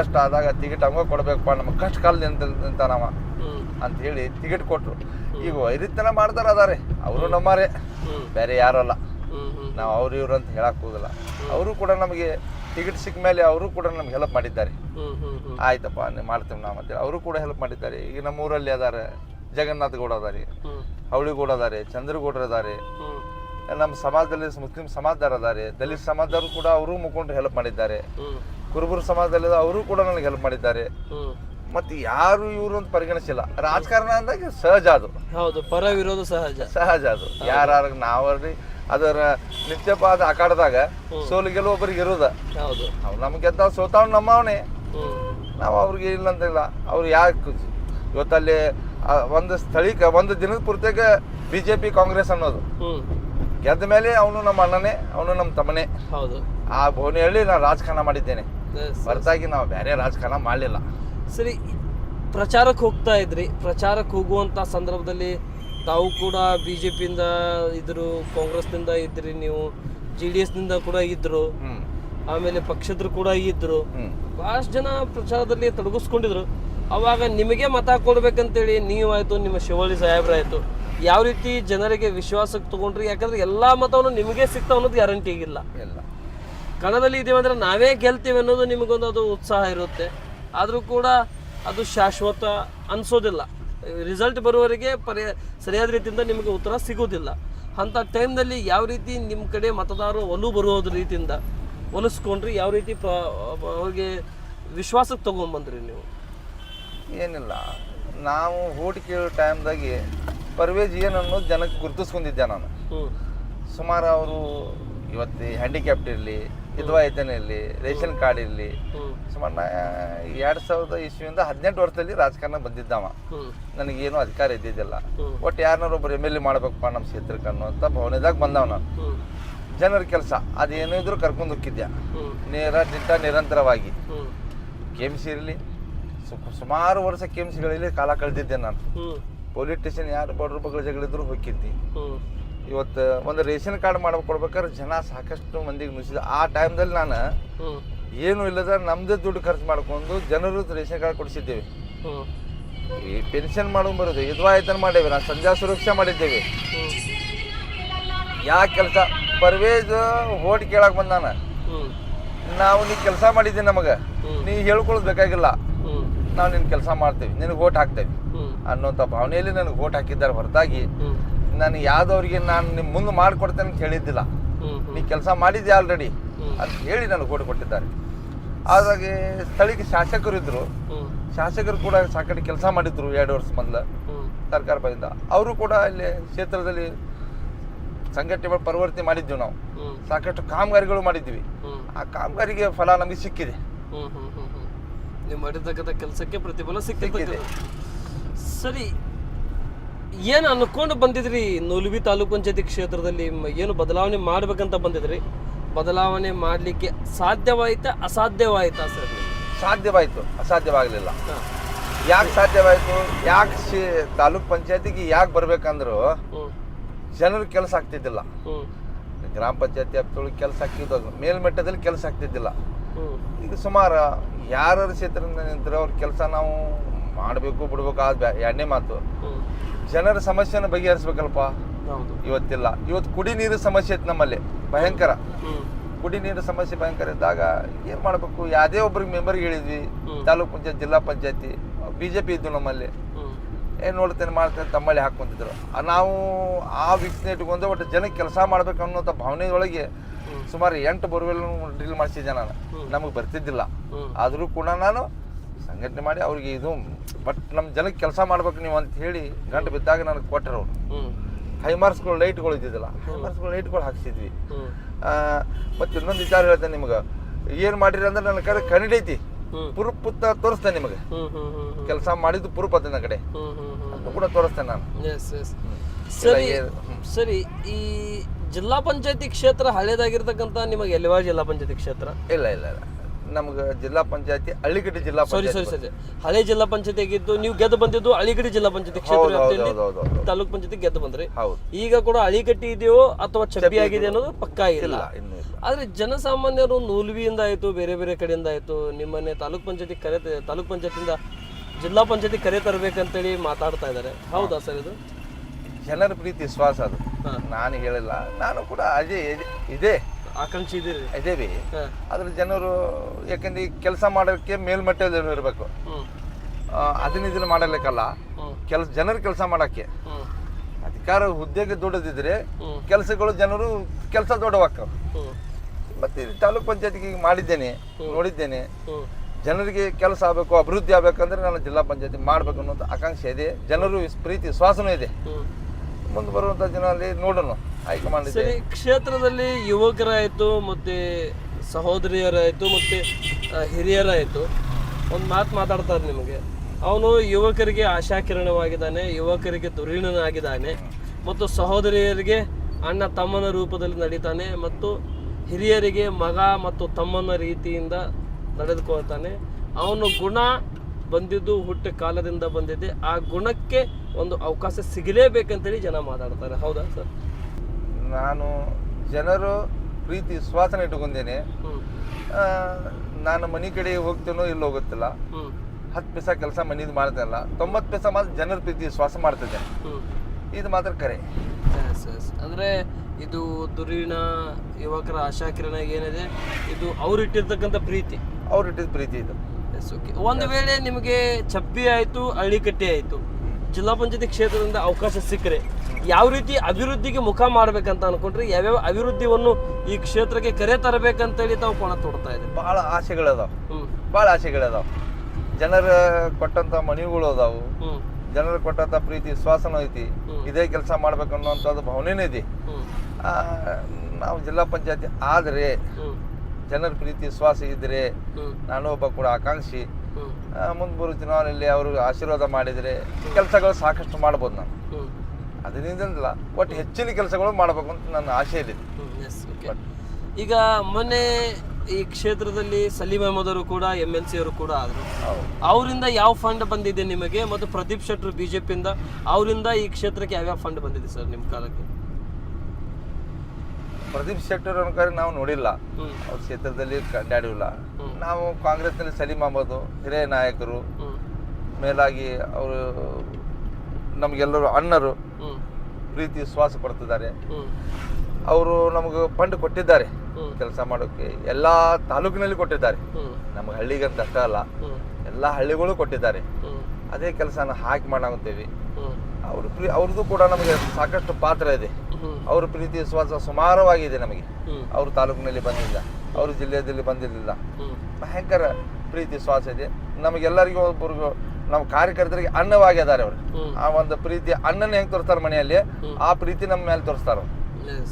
ಅಷ್ಟ ಆದಾಗ ಟಿಕೆಟ್ ಹಂಗ ಕೊಡ್ಬೇಕಪ್ಪ ನಮ್ಮ ಕಷ್ಟ ಕಾಲದಿಂದ ನಿಂತಾನವ ಅಂತ ಹೇಳಿ ಟಿಕೆಟ್ ಕೊಟ್ರು. ಈಗ ವೈರಿತನ ಮಾಡ್ತಾರ ಅದಾರೆ ಅವರು ನಮ್ಮಾರೆ. ಬೇರೆ ಯಾರಲ್ಲ ಅಲ್ಲ. ನಾವು ಅವ್ರು ಇವ್ರು ಅಂತ ಹೇಳಕ್ ಹೋಗಲ್ಲ. ಅವರು ಕೂಡ ನಮಗೆ ಟಿಕೆಟ್ ಸಿಕ್ಕ ಮೇಲೆ ಅವರು ಕೂಡ ನಮ್ಗೆ ಹೆಲ್ಪ್ ಮಾಡಿದ್ದಾರೆ. ಆಯ್ತಪ್ಪ ಮಾಡ್ತೀವಿ ನಾವು ಅಂತೇಳಿ ಅವರು ಕೂಡ ಹೆಲ್ಪ್ ಮಾಡಿದ್ದಾರೆ. ಈಗ ನಮ್ಮ ಊರಲ್ಲಿ ಅದಾರೆ ಜಗನ್ನಾಥ್ ಗೌಡ ಅದಾರೆ. ಹವಳಿಗೌಡ ಅದಾರೆ ಚಂದ್ರಗೌಡರು ಅದಾರೆ. ನಮ್ಮ ಸಮಾಜದಲ್ಲಿ ಮುಸ್ಲಿಂ ಸಮಾಜದಾರ ಅದಾರೆ. ದಲಿತ ಸಮಾಜದವರು ಕೂಡ ಅವರು ಮುಖಂಡರು ಹೆಲ್ಪ್ ಮಾಡಿದ್ದಾರೆ. ಕುರುಬರು ಸಮಾಜದಲ್ಲಿ ಅವರು ಕೂಡ ನನಗೆ ಹೆಲ್ಪ್ ಮಾಡಿದ್ದಾರೆ. ಮತ್ತೆ ಯಾರು ಇವರು ಅಂತ ಪರಿಗಣಿಸಿಲ್ಲ. ರಾಜಕಾರಣ ಅಂದಾಗ ಸಹಜ ಅದು. ಹೌದು ಪರ ವಿರೋಧ ಸಹಜ. ಸಹಜ ಅದು. ಯಾರು ನಾವ್ರಿ ಅದರ ನಿತ್ಯಪಾದ ಆಕಾಡದಾಗ ಸೋಲು ಗೆಲುವು ಒಬ್ಬರಿಗೆ ಇರೋದ. ಹೌದು. ನಮ್ಗೆ ಗೆದ್ದ ಸೋತಾವ್ ನಮ್ಮವನೇ. ನಾವು ಅವ್ರಿಗೆ ಇಲ್ಲ ಅಂತಿಲ್ಲ ಅವ್ರು ಯಾಕೆ ಇವತ್ತಲ್ಲಿ ಒಂದು ಸ್ಥಳೀಕ ಒಂದು ದಿನದ ಪೂರ್ತಿಯಾಗ ಬಿ ಜೆ ಪಿ ಕಾಂಗ್ರೆಸ್ ಅನ್ನೋದು. ಗೆದ್ದ ಮೇಲೆ ಅವನು ನಮ್ಮ ಅಣ್ಣನೇ ಅವನು ನಮ್ಮ ತಮ್ಮನೇ. ಹೌದು. ಆ ಭುವನಹಳ್ಳಿ ನಾನು ರಾಜಕಾರಣ ಮಾಡಿದ್ದೇನೆ. ಹೊರತಾಗಿ ನಾವು ಬೇರೆ ರಾಜಕಾರಣ ಮಾಡಲಿಲ್ಲ. ಸರಿ ಪ್ರಚಾರಕ್ಕೆ ಹೋಗ್ತಾ ಇದ್ರಿ. ಪ್ರಚಾರಕ್ಕೆ ಹೋಗುವಂತ ಸಂದರ್ಭದಲ್ಲಿ ತಾವು ಕೂಡ ಬಿ ಜೆ ಪಿಯಿಂದ ಇದ್ರು ಕಾಂಗ್ರೆಸ್ನಿಂದ ಇದ್ರಿ ನೀವು ಜೆ ಡಿ ಎಸ್ನಿಂದ ಕೂಡ ಇದ್ರು ಆಮೇಲೆ ಪಕ್ಷದ್ರು ಕೂಡ ಇದ್ರು ಭಾಳಷ್ಟು ಬಹಳಷ್ಟು ಜನ ಪ್ರಚಾರದಲ್ಲಿ ತೊಡಗಿಸ್ಕೊಂಡಿದ್ರು. ಅವಾಗ ನಿಮಗೆ ಮತ ಕೊಡ್ಬೇಕಂತೇಳಿ ನೀವಾಯ್ತು ನಿಮ್ಮ ಶಿವಳ್ಳಿ ಸಾಹೇಬ್ರಾಯಿತು ಯಾವ ರೀತಿ ಜನರಿಗೆ ವಿಶ್ವಾಸಕ್ಕೆ ತಗೊಂಡ್ರಿ? ಯಾಕಂದ್ರೆ ಎಲ್ಲಾ ಮತವನ್ನು ನಿಮಗೆ ಸಿಗ್ತಾವ ಅನ್ನೋದು ಗ್ಯಾರಂಟಿ ಇಲ್ಲ. ಎಲ್ಲ ಕಣದಲ್ಲಿ ಇದೀವಿ ಅಂದ್ರೆ ನಾವೇ ಗೆಲ್ತೀವಿ ಅನ್ನೋದು ನಿಮಗೊಂದು ಅದು ಉತ್ಸಾಹ ಇರುತ್ತೆ. ಆದರೂ ಕೂಡ ಅದು ಶಾಶ್ವತ ಅನ್ಸೋದಿಲ್ಲ. ರಿಸಲ್ಟ್ ಬರುವವರೆಗೆ ಪರ್ಯ ಸರಿಯಾದ ರೀತಿಯಿಂದ ನಿಮಗೆ ಉತ್ತರ ಸಿಗೋದಿಲ್ಲ. ಅಂಥ ಟೈಮ್ನಲ್ಲಿ ಯಾವ ರೀತಿ ನಿಮ್ಮ ಕಡೆ ಮತದಾರರು ಒಲು ಬರೋದ್ರ ರೀತಿಯಿಂದ ಒಲಿಸ್ಕೊಂಡ್ರಿ ಯಾವ ರೀತಿ ಪ ಅವ್ರಿಗೆ ವಿಶ್ವಾಸಕ್ಕೆ ತೊಗೊಂಬಂದ್ರಿ ನೀವು? ಏನಿಲ್ಲ. ನಾವು ಹೂಟ್ ಕೇಳೋ ಟೈಮ್ದಾಗೆ ಪರ್ವೇಜ್ ಏನು ಅನ್ನೋದು ಜನಕ್ಕೆ ಗುರುತಿಸ್ಕೊಂಡಿದ್ದೆ ನಾನು. ಸುಮಾರು ಅವರು ಇವತ್ತು ಹ್ಯಾಂಡಿಕ್ಯಾಪ್ಟ್ ಇರಲಿ ವಿಧವಾಯತನ ಇರಲಿ ರೇಷನ್ ಕಾರ್ಡ್ ಇರಲಿ. ಸುಮಾರು ನಾ ಎರಡು ಸಾವಿರದ ಇಸ್ವಿಯಿಂದ ಹದಿನೆಂಟು ವರ್ಷದಲ್ಲಿ ರಾಜಕಾರಣ ಬಂದಿದ್ದವ. ನನಗೇನು ಅಧಿಕಾರ ಇದ್ದಿದ್ದಿಲ್ಲ. ಒಟ್ಟು ಯಾರನ್ನಾರು ಒಬ್ಬರು ಎಂ ಎಲ್ ಎ ಮಾಡ್ಬೇಕಪ್ಪ ನಮ್ಮ ಕ್ಷೇತ್ರಕ್ಕೆ ಅಂತ ಭಾವನೆದಾಗ ಬಂದವ ನಾನು. ಜನರ ಕೆಲಸ ಅದೇನೋ ಇದ್ರೂ ಕರ್ಕೊಂಡು ಹೋಗಿದ್ದೆ. ನೇರ ದಿಟ್ಟ ನಿರಂತರವಾಗಿ. ಕೆ ಎಂ ಸಿ ಇರಲಿ ಸುಮಾರು ವರ್ಷ ಕೆ ಎಂ ಸಿಗಳಲ್ಲಿ ಕಾಲ ಕಳೆದಿದ್ದೆ ನಾನು. ಪೊಲೀಸ್ ಸ್ಟೇಷನ್ ಯಾರು ಬಡ್ರ ಬಗ್ಗೆ ಜಗಳಿದ್ರು ಹೋಗಿದ್ದಿ. ಇವತ್ತು ಒಂದು ರೇಷನ್ ಕಾರ್ಡ್ ಮಾಡ್ಬೇಕು ಕೊಡ್ಬೇಕಾದ್ರೆ ಜನ ಸಾಕಷ್ಟು ಮಂದಿಗೆ ನುಸಿದ ಆ ಟೈಮ್ದಲ್ಲಿ ನಾನು ಏನು ಇಲ್ಲದ ನಮ್ದೇ ದುಡ್ಡು ಖರ್ಚು ಮಾಡ್ಕೊಂಡು ಜನರು ರೇಷನ್ ಕಾರ್ಡ್ ಕೊಡಿಸಿದ್ದೇವೆ. ಈ ಪೆನ್ಷನ್ ಮಾಡೋದು ಬರೋದು ವಿಧವಾಯತನ ಮಾಡೇವಿ ನಾನು ಸಂಜಾ ಸುರಕ್ಷಾ ಮಾಡಿದ್ದೇವೆ. ಯಾಕೆ ಯಾ ಕೆಲಸ? ಪರ್ವೇಜ್ ಓಟ್ ಕೇಳಕ್ ಬಂದಾನ. ನಾವು ನೀ ಕೆಲಸ ಮಾಡಿದ್ದೀನಿ ನಮಗೆ. ನೀ ಹೇಳ್ಕೊಳ್ಳೋದು ಬೇಕಾಗಿಲ್ಲ. ಹ್ಞೂ ನಾವು ನಿನ್ನ ಕೆಲಸ ಮಾಡ್ತೇವೆ ನಿನಗೆ ಓಟ್ ಹಾಕ್ತೇವೆ ಅನ್ನೋಂಥ ಭಾವನೆಯಲ್ಲಿ ನನಗೆ ಓಟ್ ಹಾಕಿದ್ದಾರೆ ಹೊರತಾಗಿ. ನಾನು ಯಾವ್ದವ್ರಿಗೆ ನಾನು ನಿಮ್ಮ ಮುಂದೆ ಮಾಡಿಕೊಡ್ತೇನೆ ಅಂತ ಹೇಳಿದ್ದಿಲ್ಲ. ನೀ ಕೆಲಸ ಮಾಡಿದ್ದೆ ಆಲ್ರೆಡಿ. ಅಂತ ಹೇಳಿ ನನಗೆ ಓಟ್ ಕೊಟ್ಟಿದ್ದಾರೆ. ಹಾಗಾಗಿ ಸ್ಥಳೀಯ ಶಾಸಕರು ಇದ್ರು. ಶಾಸಕರು ಕೂಡ ಸಾಕಷ್ಟು ಕೆಲಸ ಮಾಡಿದ್ರು ಎರಡು ವರ್ಷ ಮೊದಲು ಸರ್ಕಾರ ಬಂದ ಅವರು ಕೂಡ ಇಲ್ಲಿ ಕ್ಷೇತ್ರದಲ್ಲಿ ಸಂಘಟನೆ ಪರಿವರ್ತನೆ ಮಾಡಿದ್ವಿ ನಾವು. ಸಾಕಷ್ಟು ಕಾಮಗಾರಿಗಳು ಮಾಡಿದ್ವಿ. ಆ ಕಾಮಗಾರಿಗೆ ಫಲ ನಮಗೆ ಸಿಕ್ಕಿದೆ. ನೀವು ಮಾಡಿರ್ತಕ್ಕಂಥ ಕೆಲಸಕ್ಕೆ ಪ್ರತಿಫಲ ಸಿಕ್ಕಿದೆ. ಸರಿ ಏನು ಅನ್ಕೊಂಡು ಬಂದಿದ್ರಿ? ನೂಲ್ವಿ ತಾಲೂಕ್ ಪಂಚಾಯತಿ ಕ್ಷೇತ್ರದಲ್ಲಿ ಏನು ಬದಲಾವಣೆ ಮಾಡ್ಬೇಕಂತ ಬಂದಿದ್ರಿ? ಬದಲಾವಣೆ ಮಾಡಲಿಕ್ಕೆ ಸಾಧ್ಯವಾಯ್ತಾ ಅಸಾಧ್ಯವಾಯ್ತಾ ಸರ್? ಸಾಧ್ಯವಾಯಿತು ಅಸಾಧ್ಯವಾಗಲಿಲ್ಲ. ಯಾಕೆ ಸಾಧ್ಯವಾಯಿತು? ಯಾಕೆ ತಾಲೂಕ್ ಪಂಚಾಯತಿಗೆ ಯಾಕೆ ಬರ್ಬೇಕಂದ್ರು ಜನರು ಕೆಲಸ ಆಗ್ತಿದ್ದಿಲ್ಲ. ಗ್ರಾಮ ಪಂಚಾಯತಿ ಹತ್ತೊಳಗೆ ಕೆಲಸ ಆಗ್ತಿದ್ದು ಮೇಲ್ಮಟ್ಟದಲ್ಲಿ ಕೆಲಸ ಆಗ್ತಿದ್ದಿಲ್ಲ. ಈಗ ಸುಮಾರು ಯಾರ ಕ್ಷೇತ್ರದಿಂದ ನಿಂತರೆ ಅವ್ರ ಕೆಲಸ ನಾವು ಮಾಡಬೇಕು ಬಿಡ್ಬೇಕು ಆದ ಎರಡನೇ ಮಾತು. ಜನರ ಸಮಸ್ಯೆನ ಬಗೆಹರಿಸ್ಬೇಕಲ್ಪ? ಇವತ್ತಿಲ್ಲ. ಇವತ್ತು ಕುಡಿ ನೀರು ಸಮಸ್ಯೆ ಐತೆ ನಮ್ಮಲ್ಲಿ ಭಯಂಕರ. ಕುಡಿ ನೀರು ಸಮಸ್ಯೆ ಭಯಂಕರ ಇದ್ದಾಗ ಏನು ಮಾಡಬೇಕು? ಯಾವುದೇ ಒಬ್ರಿಗೆ ಮೆಂಬರ್ಗೆ ಹೇಳಿದ್ವಿ ತಾಲೂಕು ಪಂಚಾಯತ್ ಜಿಲ್ಲಾ ಪಂಚಾಯತಿ ಬಿ ಜೆ ಪಿ ಇದ್ದು ನಮ್ಮಲ್ಲಿ. ಏನು ನೋಡ್ತೇನೆ ಮಾಡ್ತೇನೆ ತಮ್ಮಲ್ಲಿ ಹಾಕೊಂತಿದ್ರು ನಾವು ಆ ವೀಕ್ಷಣೆ ಇಟ್ಕೊಂಡು ಒಟ್ಟು ಜನಕ್ಕೆ ಕೆಲಸ ಮಾಡ್ಬೇಕು ಅನ್ನೋಂಥ ಭಾವನೆಯೊಳಗೆ. ಸುಮಾರು ಎಂಟು ಬೋರ್ವೆಲ್ ಡ್ರಿಲ್ ಮಾಡಿಸಿದ್ದೆ ನಾನು. ನಮಗೆ ಬರ್ತಿದ್ದಿಲ್ಲ. ಆದರೂ ಕೂಡ ನಾನು ಸಂಘಟನೆ ಮಾಡಿ ಅವ್ರಿಗೆ ಇದು ಬಟ್ ನಮ್ಮ ಜನಕ್ಕೆ ಕೆಲಸ ಮಾಡ್ಬೇಕು ನೀವು ಅಂತ ಹೇಳಿ ಗಂಟು ಬಿದ್ದಾಗ ನನಗೆ ಕೊಟ್ಟರು ಅವರು. ಹೈ ಹೈಮಾರ್ಸ್ಗಳು ಲೈಟ್ಗಳು ಇದ್ದಿದ್ದಿಲ್ಲ ಹೈಮಾರ್ಸ್ಗಳು ಲೈಟ್ಗಳು ಹಾಕ್ಸಿದ್ವಿ. ಮತ್ತು ಇನ್ನೊಂದು ವಿಚಾರ ಹೇಳ್ತೇನೆ ನಿಮ್ಗೆ. ಏನು ಮಾಡಿರಿ ಅಂದ್ರೆ ನನ್ನ ಕಡೆ ಕನ್ನಡ ಐತಿ. ಪುರುಪ್ ತೋರಿಸ್ತೇನೆ ನಿಮಗೆ. ಕೆಲಸ ಮಾಡಿದ್ದು ಪುರುಪ್ ಅದ ನನ್ನ ಕಡೆ ಕೂಡ ತೋರಿಸ್ತೇನೆ ನಾನು. ಎಸ್ ಎಸ್ ಸರಿ ಸರಿ ಈ ಜಿಲ್ಲಾ ಪಂಚಾಯತಿ ಕ್ಷೇತ್ರ ಹಳೇದಾಗಿರ್ತಕ್ಕಂಥ ನಿಮಗೆ ಎಲ್ಲಿವಾ ಜಿಲ್ಲಾ ಪಂಚಾಯತಿ ಕ್ಷೇತ್ರ? ಇಲ್ಲ ಇಲ್ಲ ಇಲ್ಲ. ನಮ್ಗೆ ಜಿಲ್ಲಾ ಪಂಚಾಯತಿ ಅಳಿಗಡಿ ಜಿಲ್ಲಾ ಸಾರಿ ಸರಿ ಸಾರಿ ಹಳೆ ಜಿಲ್ಲಾ ಪಂಚಾಯತಿ ಆಗಿದ್ದು ನೀವು ಗೆದ್ದು ಬಂದಿದ್ದು ಅಳಿಗಡಿ ಜಿಲ್ಲಾ ಪಂಚಾಯತಿ ಕ್ಷೇತ್ರ ಹೌದು, ಹೌದು, ವ್ಯಾಪ್ತಿಯಲ್ಲಿ ಹೌದು, ಹೌದು, ಹೌದು. ತಾಲೂಕ್ ಪಂಚಾಯತಿ ಗೆದ್ದು ಬಂದ್ರಿ. ಹೌದು. ಈಗ ಕೂಡ ಅಳಿಗಟ್ಟಿ ಇದೆಯೋ ಅಥವಾ ಚಬ್ಬಿ ಆಗಿದೆ ಅನ್ನೋದು ಪಕ್ಕಾ ಇಲ್ಲ. ಇಲ್ಲ ಇನ್ನೂ ಇಲ್ಲ. ಆದ್ರೆ ಜನಸಾಮಾನ್ಯರು ನೂಲ್ವಿಯಿಂದ ಆಯ್ತು ಬೇರೆ ಬೇರೆ ಕಡೆಯಿಂದ ಆಯ್ತು ನಿಮ್ಮನ್ನೇ ತಾಲೂಕ್ ಪಂಚಾಯತಿ ಕರೆ ತಾಲೂಕ್ ಪಂಚಾಯತಿಯಿಂದ ಜಿಲ್ಲಾ ಪಂಚಾಯತಿ ಕರೆ ತರಬೇಕಂತೇಳಿ ಮಾತಾಡ್ತಾ ಇದ್ದಾರೆ. ಹೌದಾ ಸರ್ ಇದು? ಜನರ ಪ್ರೀತಿ ವಿಶ್ವಾಸ ಅದು. ನಾನು ಹೇಳಿಲ್ಲ. ನಾನು ಕೂಡ ಅದೇ ಇದೆ- ಆಕಾಂಕ್ಷೆ ಇದೆ ಇದೇವಿ ಹಾ. ಅದ್ರ ಜನರು ಯಾಕಂದ್ರೆ ಈ ಕೆಲಸ ಮಾಡೋಕ್ಕೆ ಮೇಲ್ಮಟ್ಟದಲ್ಲಿ ಇರಬೇಕು. ಅದನ್ನ ಇದನ್ನ ಮಾಡಲಿಕ್ಕಲ್ಲ. ಕೆಲಸ ಜನರು ಕೆಲಸ ಮಾಡೋಕ್ಕೆ. ಅಧಿಕಾರ ಹುದ್ದೆಗೆ ದೊಡ್ಡದಿದ್ರೆ. ಕೆಲಸಗಳು ಜನರು ಕೆಲಸ ದೊಡ್ಡವಾಕ್ಕವು ಹ್ಮ್. ಮತ್ತೆ ತಾಲೂಕ್ ಪಂಚಾಯತಿಗೆ ಈಗ ಮಾಡಿದ್ದೇನೆ ನೋಡಿದ್ದೇನೆ. ಜನರಿಗೆ ಕೆಲಸ ಆಗಬೇಕು ಅಭಿವೃದ್ಧಿ ಆಗ್ಬೇಕಂದ್ರೆ ನಾನು ಜಿಲ್ಲಾ ಪಂಚಾಯತಿ ಮಾಡಬೇಕು ಅನ್ನೋದು ಆಕಾಂಕ್ಷೆ ಇದೆ. ಜನರು ಪ್ರೀತಿ ವಿಶ್ವಾಸನೂ ಇದೆ. ಮುಂದೆ ಬರುವಂಥ ದಿನದಲ್ಲಿ ನೋಡೋಣ. ಹೈಕಮಾಂಡ್ ಸರಿ, ಕ್ಷೇತ್ರದಲ್ಲಿ ಯುವಕರಾಯಿತು, ಮತ್ತೆ ಸಹೋದರಿಯರಾಯಿತು, ಮತ್ತೆ ಹಿರಿಯರಾಯಿತು. ಒಂದು ಮಾತು ಮಾತಾಡ್ತಾರೆ ನಿಮಗೆ. ಅವನು ಯುವಕರಿಗೆ ಆಶಾಕಿರಣವಾಗಿದ್ದಾನೆ, ಯುವಕರಿಗೆ ಧುರೀಣನಾಗಿದ್ದಾನೆ ಮತ್ತು ಸಹೋದರಿಯರಿಗೆ ಅಣ್ಣ ತಮ್ಮನ ರೂಪದಲ್ಲಿ ನಡೀತಾನೆ, ಮತ್ತು ಹಿರಿಯರಿಗೆ ಮಗ ಮತ್ತು ತಮ್ಮನ ರೀತಿಯಿಂದ ನಡೆದುಕೊಳ್ತಾನೆ. ಅವನು ಗುಣ ಬಂದಿದ್ದು ಹುಟ್ಟ ಕಾಲದಿಂದ ಬಂದಿದೆ. ಆ ಗುಣಕ್ಕೆ ಒಂದು ಅವಕಾಶ ಸಿಗಲೇಬೇಕಂತೇಳಿ ಜನ ಮಾತಾಡ್ತಾರೆ. ಹೌದಾ ಸರ್? ನಾನು ಜನರು ಪ್ರೀತಿ ವಿಶ್ವಾಸನ ಇಟ್ಕೊಂಡೇನೆ ನಾನು ಮನೆ ಕಡೆ ಹೋಗ್ತೇನೋ ಇಲ್ಲಿ ಹೋಗುತ್ತಿಲ್ಲ ಹತ್ತು ಪೈಸಾ ಕೆಲಸ ಮನಿದು ಮಾಡ್ತಾಯಿಲ್ಲ ತೊಂಬತ್ತು ಪೈಸಾ ಮಾತ್ರ ಜನರ ಪ್ರೀತಿ ವಿಶ್ವಾಸ ಮಾಡ್ತಿದ್ದೆ ಇದು ಮಾತ್ರ ಕರೆ. ಅಂದರೆ ಇದು ದುರೀಣ ಯುವಕರ ಆಶಾಕಿರಣ ಏನಿದೆ? ಇದು ಅವ್ರು ಇಟ್ಟಿರ್ತಕ್ಕಂಥ ಪ್ರೀತಿ. ಅವ್ರು ಇಟ್ಟಿದ್ದ ಪ್ರೀತಿ ಇದು. ಎಸ್ ಓಕೆ ಒಂದು ವೇಳೆ ನಿಮಗೆ ಚಪ್ಪಿ ಆಯಿತು ಹಳ್ಳಿಕಟ್ಟಿ ಆಯ್ತು ಜಿಲ್ಲಾ ಪಂಚಾಯತಿ ಕ್ಷೇತ್ರದಿಂದ ಅವಕಾಶ ಸಿಕ್ಕರೆ ಯಾವ ರೀತಿ ಅಭಿವೃದ್ಧಿಗೆ ಮುಖ ಮಾಡ್ಬೇಕಂತ ಅನ್ಕೊಂಡ್ರೆ ಯಾವ್ಯಾವ ಅಭಿವೃದ್ಧಿಯನ್ನು ಈ ಕ್ಷೇತ್ರಕ್ಕೆ ಕರೆ ತರಬೇಕಂತೇಳಿ ತಾವು ಪಣ ತೊಡ್ತಾ ಇದೆ ಭಾಳ ಆಸೆಗಳದಾವ. ಬಹಳ ಭಾಳ ಆಸೆಗಳದಾವ. ಜನರ ಕೊಟ್ಟಂತ ಮನೆಗಳು ಅದಾವು. ಜನರು ಕೊಟ್ಟಂತ ಪ್ರೀತಿ ವಿಶ್ವಾಸನೂ ಐತಿ. ಇದೇ ಕೆಲಸ ಮಾಡ್ಬೇಕು ಅನ್ನೋಂಥದ್ದು ಭಾವನೆನೂ ಇದೆ. ಆ, ನಾವು ಜಿಲ್ಲಾ ಪಂಚಾಯತಿ ಆದರೆ ಜನರ ಪ್ರೀತಿ ವಿಶ್ವಾಸ ಇದ್ರೆ ನಾನು ಒಬ್ಬ ಕೂಡ ಆಕಾಂಕ್ಷಿ. ಮುಂದೆ ಚುನಾವಣೆಯಲ್ಲಿ ಅವರು ಆಶೀರ್ವಾದ ಮಾಡಿದರೆ ಕೆಲಸಗಳು ಸಾಕಷ್ಟು ಮಾಡ್ಬೋದು ನಾನು. ಅದರಿಂದ ಅದರಿಂದಲ್ಲ ಒಟ್ಟು ಹೆಚ್ಚಿನ ಕೆಲಸಗಳು ಮಾಡಬೇಕು ಅಂತ ನನ್ನ okay. ಈಗ ಮೊನ್ನೆ ಈ ಕ್ಷೇತ್ರದಲ್ಲಿ ಸಲೀಂ ಅಹಮದ್ ಅವರು ಕೂಡ ಎಂ ಎಲ್ ಸಿ ಅವರು ಕೂಡ ಆದರು. ಅವರಿಂದ ಯಾವ ಫಂಡ್ ಬಂದಿದೆ ನಿಮಗೆ? ಮತ್ತು ಪ್ರದೀಪ್ ಶೆಟ್ಟರ್ ಬಿಜೆಪಿಯಿಂದ ಅವರಿಂದ ಈ ಕ್ಷೇತ್ರಕ್ಕೆ ಯಾವ್ಯಾವ ಫಂಡ್ ಬಂದಿದೆ ಸರ್ ನಿಮ್ಮ ಕಾಲಕ್ಕೆ? ಪ್ರದೀಪ್ ಶೆಟ್ಟರ್ ಅನ್ಕಾರಿ ನಾವು ನೋಡಿಲ್ಲ. ಅವ್ರ ಕ್ಷೇತ್ರದಲ್ಲಿ ಕಂಡಾಡಿಲ್ಲ. ನಾವು ಕಾಂಗ್ರೆಸ್ನಲ್ಲಿ ಸಲೀಮ್ ಅಹಮದ್ ಹಿರಿಯ ನಾಯಕರು ಮೇಲಾಗಿ ಅವರು ನಮಗೆಲ್ಲರೂ ಅಣ್ಣರು ಪ್ರೀತಿ ವಿಶ್ವಾಸ ಪಡ್ತಿದ್ದಾರೆ. ಅವರು ನಮಗೆ ಫಂಡ್ ಕೊಟ್ಟಿದ್ದಾರೆ ಕೆಲಸ ಮಾಡೋಕ್ಕೆ. ಎಲ್ಲ ತಾಲೂಕಿನಲ್ಲಿ ಕೊಟ್ಟಿದ್ದಾರೆ. ನಮ್ಗೆ ಹಳ್ಳಿಗಂತ ಅಷ್ಟೇ ಅಲ್ಲ. ಎಲ್ಲ ಹಳ್ಳಿಗಳು ಕೊಟ್ಟಿದ್ದಾರೆ. ಅದೇ ಕೆಲಸನ ಹಾಕಿ ಮಾಡಾಗುತ್ತೇವೆ ಅವ್ರಿಗೂ ಅವ್ರ ಅವ್ರದ್ದು ಕೂಡ ನಮಗೆ ಸಾಕಷ್ಟು ಪಾತ್ರ ಇದೆ. ಅವ್ರ ಪ್ರೀತಿ ವಿಶ್ವಾಸ ಸುಮಾರವಾಗಿದೆ ನಮಗೆ. ಅವ್ರ ತಾಲೂಕಿನಲ್ಲಿ ಬಂದಿಲ್ಲ ಅವ್ರ ಜಿಲ್ಲೆಯಲ್ಲಿ ಬಂದಿರಲಿಲ್ಲ. ಭಯಂಕರ ಪ್ರೀತಿ ವಿಶ್ವಾಸ ಇದೆ. ನಮಗೆಲ್ಲರಿಗೂ ಒಬ್ಬರಿಗೂ ನಮ್ಮ ಕಾರ್ಯಕರ್ತರಿಗೆ ಅನ್ನವಾಗಿದ್ದಾರೆ ಅವರು. ಹ್ಮ್. ಆ ಒಂದು ಪ್ರೀತಿ ಅಣ್ಣನ ಹೆಂಗೆ ತೋರಿಸ್ತಾರೆ ಮನೆಯಲ್ಲಿ? ಆ ಪ್ರೀತಿ ನಮ್ಮ ಮೇಲೆ ತೋರಿಸ್ತಾರ